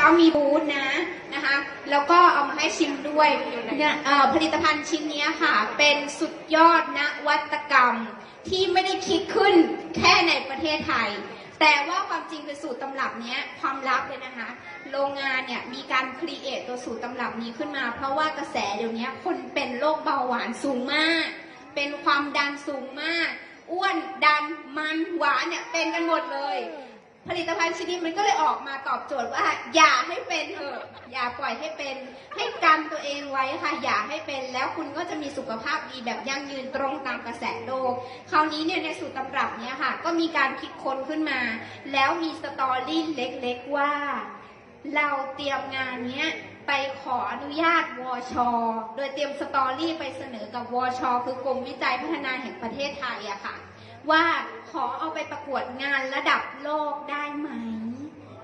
ช้ามีบูธนะนะคะแล้วก็เอามาให้ชิมด้วยเนี่ยเอ่อผลิตภัณฑ์ชิ้นเนี้ยค่ะ เป็นสุดยอดนวัตกรรมที่ไม่ได้คิดขึ้นแค่ในประเทศไทย แต่ว่าความจริงคือสูตรตำรับเนี้ยความลับเลยนะคะ โรงงานเนี่ยมีการครีเอทตัวสูตรตำรับนี้ขึ้นมา เพราะว่ากระแสเดี๋ยวนี้คนเป็นโรคเบาหวานสูงมาก เป็นความดันสูงมาก อ้วนดันมันหวานเนี่ยเป็นกันหมดเลย ผลิตภัณฑ์ชิ้นนี้มันก็เลยออกมาตอบโจทย์ว่า อย่าให้เป็นเถอะอย่าปล่อยให้เป็น ให้กันตัวเองไว้ค่ะอย่าให้เป็นแล้วคุณก็จะมีสุขภาพดีแบบยั่งยืนตรงตามกระแสโลกคราวนี้เนี่ยในสูตรตำรับเนี่ยค่ะ ก็มีการคิดค้นขึ้นมา แล้วมีสตอรี่เล็กๆว่า เราเตรียมงานเนี้ยไปขออนุญาตวชอโดยเตรียมสตอรี่ไปเสนอกับวชอคือกรมวิจัยพัฒนาแห่งประเทศไทยอะค่ะ ว่าขอเอาไปประกวดงานระดับโลกได้ไหม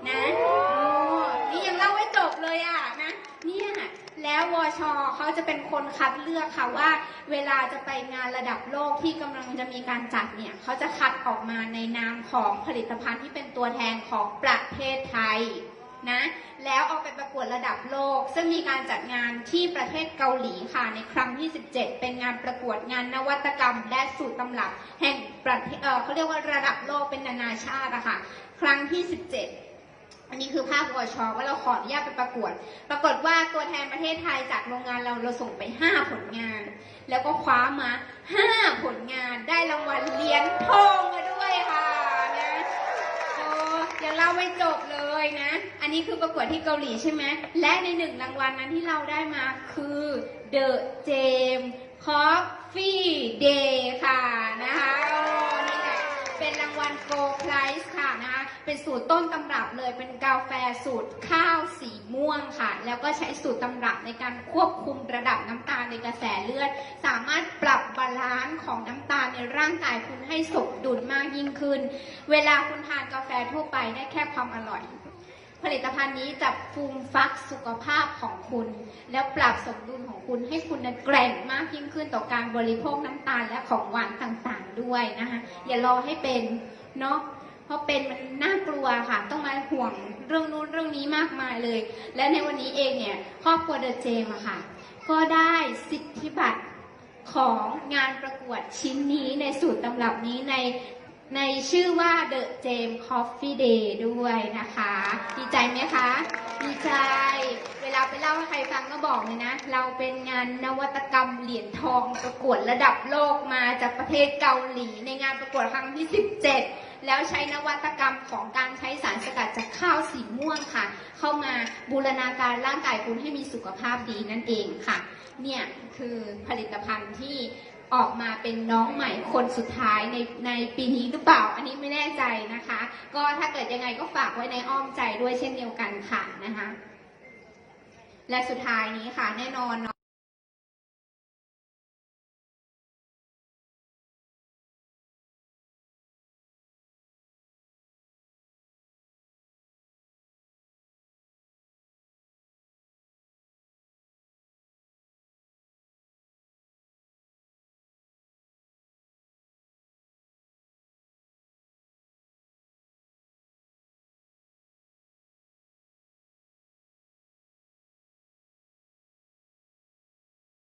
นะโอ้นี่ยังเล่าไม่จบเลยอะนะเนี่ยแล้ววชเขาจะเป็นคนคัดเลือกค่ะว่า เวลาจะไปงานระดับโลกที่กำลังจะมีการจัดเนี่ยเขาจะคัดออกมาในนามของผลิตภัณฑ์ที่เป็นตัวแทนของประเทศไทย นะแล้วเอาไปประกวดระดับโลก ซึ่งมีการจัดงานที่ประเทศเกาหลีค่ะในครั้งที่ 17 เป็นงานประกวดงานนวัตกรรม และสูตรตำรับ แห่งประเทศเเขาเรียกว่าระดับโลกเป็นนานาชาติอะค่ะครั้งที่ 17อันนี้คือภาพวชว่าเราขออนุญาตไปประกวด ปรากฏว่าตัวแทนประเทศไทยจากโรงงานเราเราส่งไป 5 ผลงาน แล้วก็คว้ามา 5 ผลงานได้รางวัลเหรียญทองมาด้วยค่ะนะ โอ้ยังเล่าไม่จบเลยนะ อันนี้คือประกวดที่เกาหลีใช่ไหม และในหนึ่งรางวัลนั้นที่เราได้มาคือ The James Coffee Day ค่ะนะคะนี่แหละเป็นรางวัล Gold Prize ค่ะนะคะเป็นสูตรต้นตำรับเลยเป็นกาแฟสูตรข้าวสีม่วงค่ะ แล้วก็ใช้สูตรตำรับในการควบคุมระดับน้ำตาลในกระแสเลือด สามารถปรับบาลานซ์ของน้ำตาลในร่างกายคุณให้สมดุลมากยิ่งขึ้น เวลาคุณทานกาแฟทั่วไปได้แค่ความอร่อย ผลิตภัณฑ์นี้จะฟูมฟักสุขภาพของคุณ แล้วปรับสมดุลของคุณให้คุณนั้นแกร่งมากยิ่งขึ้นต่อการบริโภคน้ำตาลและของหวานต่างๆด้วยนะคะอย่ารอให้เป็นเนาะเพราะเป็นมันน่ากลัวค่ะต้องมาห่วงเรื่องนู้นเรื่องนี้มากมายเลย และในวันนี้เองเนี่ยครอบครัวเดอะเจมอะค่ะ ก็ได้สิทธิบัตรของงานประกวดชิ้นนี้ในสูตรตำรับนี้ใน ในชื่อว่า The James Coffee Day ด้วยนะคะ ดีใจไหมคะ ดีใจ เวลาไปเล่าให้ใครฟังก็บอกเลยนะ เราเป็นงานนวัตกรรมเหรียญทองประกวดระดับโลกมาจากประเทศเกาหลีในงานประกวดครั้งที่ 17 แล้วใช้นวัตกรรมของการใช้สารสกัดจากข้าวสีม่วงค่ะ เข้ามาบูรณาการร่างกายคุณให้มีสุขภาพดีนั่นเองค่ะ เนี่ยคือผลิตภัณฑ์ที่ ออกมาเป็นน้องใหม่คนสุดท้ายในในปีนี้หรือเปล่า อันนี้ไม่แน่ใจนะคะ ก็ถ้าเกิดยังไงก็ฝากไว้ในอ้อมใจด้วยเช่นเดียวกันค่ะนะคะ และสุดท้ายนี้ค่ะแน่นอน